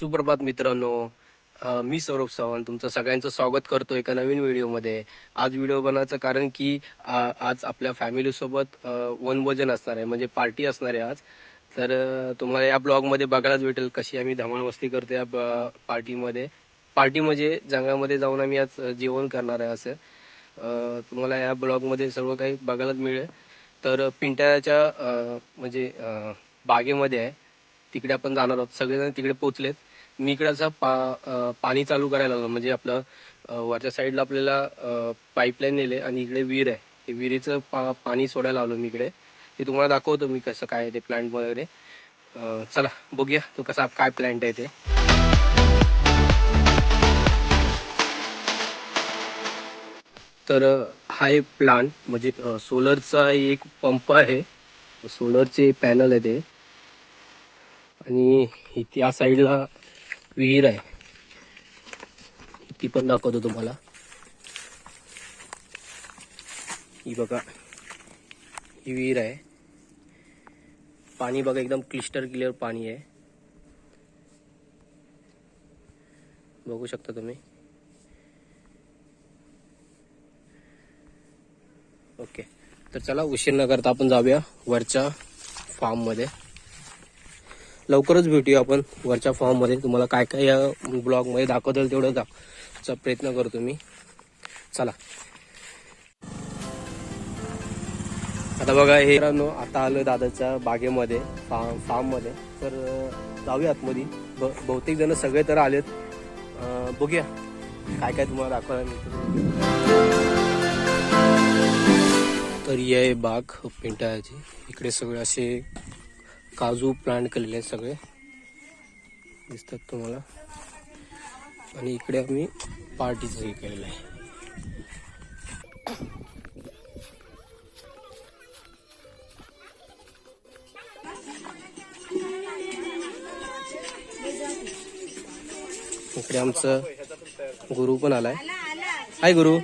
सुप्रभात मित्रांनो. अ, मी सौरभ चव्हाण तुमचं सगळ्यांचं स्वागत करतो एका नवीन व्हिडिओमध्ये. आज व्हिडिओ बनवायचं कारण की आ- आज आपल्या फॅमिलीसोबत अ, वनभोजन असणार आहे म्हणजे पार्टी असणार आहे आज. तर अ, तुम्हाला या ब्लॉगमध्ये बघायलाच भेटेल कशी आम्ही धमाल मस्ती करतो या ब- पार्टीमध्ये पार्टी म्हणजे जंगलामध्ये जाऊन आम्ही आज अ, जेवण करणार आहे असं. अ, तुम्हाला या ब्लॉगमध्ये सर्व काही बघायलाच मिळेल. तर पिंट्याच्या अ, म्हणजे अ, बागेमध्ये आहे. तिकडे आपण जाणार आहोत. सगळेजण तिकडे पोचलेत मी इकडे असं पा पाणी चालू करायला लागलो. म्हणजे आपलं वरच्या साईडला आपल्याला पाईपलाईन नेले आणि इकडे विहीर आहे. ते विहिरीचं पा पाणी सोडायला आलो मी इकडे. ते तुम्हाला दाखवतो मी कसं काय ते प्लांट वगैरे. चला बघूया तो कसा काय प्लांट आहे ते. तर हा एक प्लांट म्हणजे सोलरचा एक पंप आहे. सोलरचे पॅनल आहे ते. आणि इथे या साईडला विहीर आहे. ती पण दाखवतो तुम्हाला. ही बघा ही विहीर आहे. पाणी बघा एकदम क्लिस्टर क्लिअर पाणी आहे. बघू शकता तुम्ही. ओके. तर चला उशीर न करता आपण जाऊया वरच्या फार्ममध्ये. लवकरच भेटूया आपण वरच्या फॉर्ममध्ये. तुम्हाला काय काय या ब्लॉगमध्ये दाखवता येईल तेवढं दाखवायचा प्रयत्न करतो मी. चला. आता बघा हे आता आलो दादाच्या बागेमध्ये फार्म फार्ममध्ये. तर जाऊया आतमध्ये. ब- बहुतेक जण सगळे तर आलेत. बघूया काय काय तुम्हाला दाखवायला मिळतं. तर ही आहे बाग पिंटाळ्याची इकडे सगळे असे काजू प्लांट केलेले आहेत सगळे. दिसतात तुम्हाला. आणि इकडे आम्ही पार्टीचं हे केलेलं आहे. इकडे आमचं गुरु पण आलाय. हाय गुरु.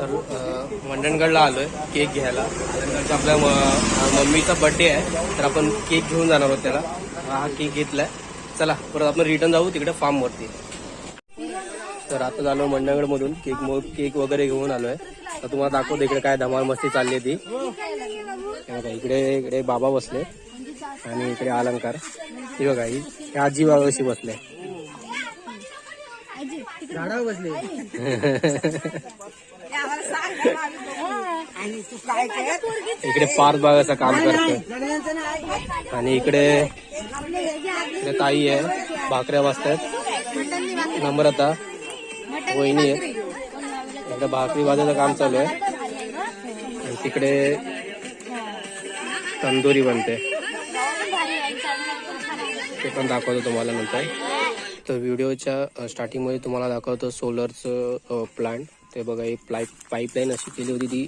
तर मंडणगडला मंडणगडला आलोय केक घ्यायला. मंडणगडचा आपल्या मम्मीचा बर्थडे आहे तर आपण केक घेऊन जाणार आहोत त्याला. हा केक घेतलाय. चला परत आपण रिटर्न जाऊ तिकडे फार्म वरती. तर आता झालो मंडणगड मधून केक मो केक वगैरे घेऊन आलोय. तर तुम्हाला दाखवतो इकडे काय धमाल मस्ती चालली आहे ती बघा इकडे इकडे बाबा बसले. आणि इकडे अलंकार. हे बघा ही ही आजी बाबा कशी बसले. झाडावर बसले आणि तू काय कर इकडे पार्थ बागाचं काम नाही आणि इकडे इकडे ताई आहे भाकऱ्या वाजतायत नम्रता वहिनी आहे. इकडे भाकरी वाजायचं काम चालू आहे. आणि तिकडे तंदुरी बनते. ते पण दाखवतो तुम्हाला नंतर. तर व्हिडिओच्या स्टार्टिंगमध्ये तुम्हाला दाखवतं सोलरचं प्लांट ते बघा ही प्लाय पाईपलाईन अशी केली होती ती.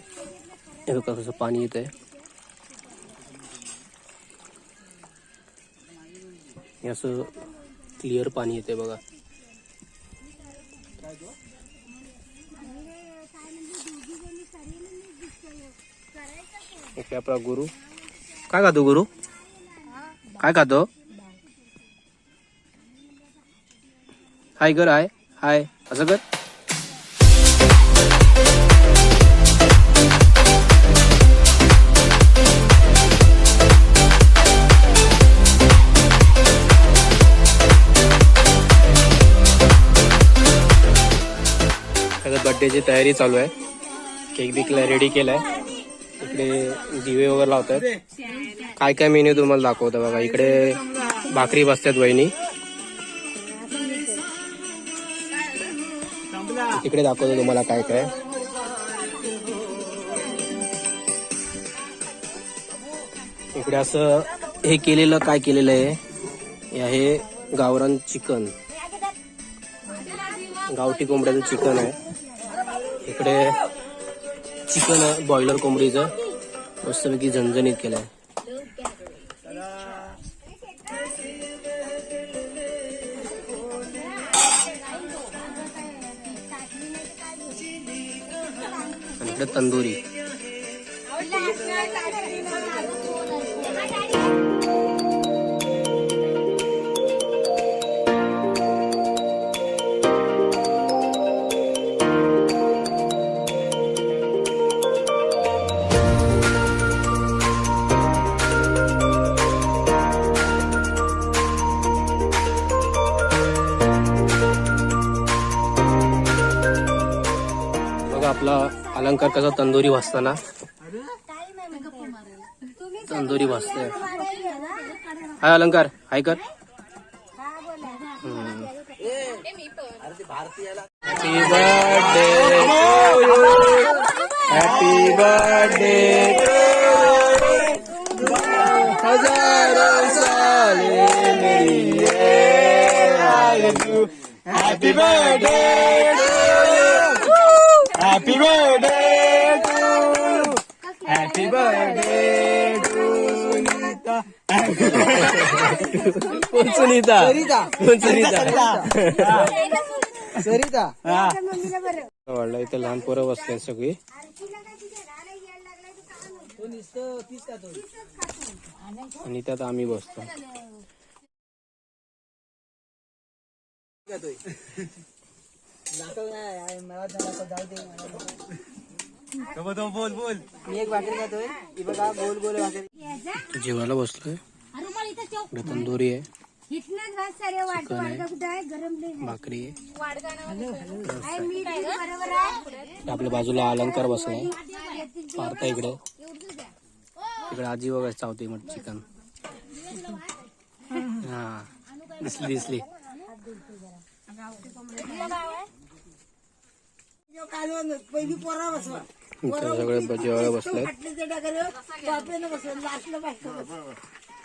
हे बघा कसं पाणी येत आहे असं क्लिअर पाणी येते बघा. ओके आपला गुरु. काय खातो गुरु? काय खातो? हाय कर हाय हाय असं कर बड्डेची बर्थडेची तयारी चालू आहे. केक बिकला रेडी केलाय. इकडे दिवे वगैरे लावतात काय काय मेन्यू तुम्हाला दाखवतो बघा. इकडे भाकरी बसतात वहिनी. तिकडे दाखवतो तुम्हाला काय काय. इकडे असं हे केलेलं काय केलेलं आहे? हे गावरान चिकन. गावठी कोंबड्याचं चिकन आहे. इकडे चिकन आहे बॉयलर कोंबडीचं. मस्तपैकी झणझणीत केलं आहे इकडे तंदुरी. अलंकार कसा तंदुरी भाजताना तंदुरी भाजतोय हाय अलंकार हाय कर. Happy birthday! हॅपी बर्थडे हजारो साले हॅपी बर्थडे! सुनीता सुनीता सरिता. वाढला इथे लहान पोरं बसले सगळी. आणि त्यात आम्ही बसतो. बोल बोल. मी एक भाकरी खातोय. बघा गोल गोल भाकरी. जेवायला बसलोय. इकडे तंदुरी आहे. चिकन आहे. भाकरी आहे. आपल्या बाजूला अलंकार बसलाय. पार्था इकडे. इकडे आजी वगैरे चावते मग चिकन. हा दिसली दिसली. पहिली पोरा बसवा. इथे सगळे जेवायला बसले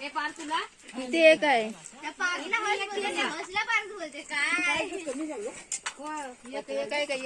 ते एक आहे. काय? काय?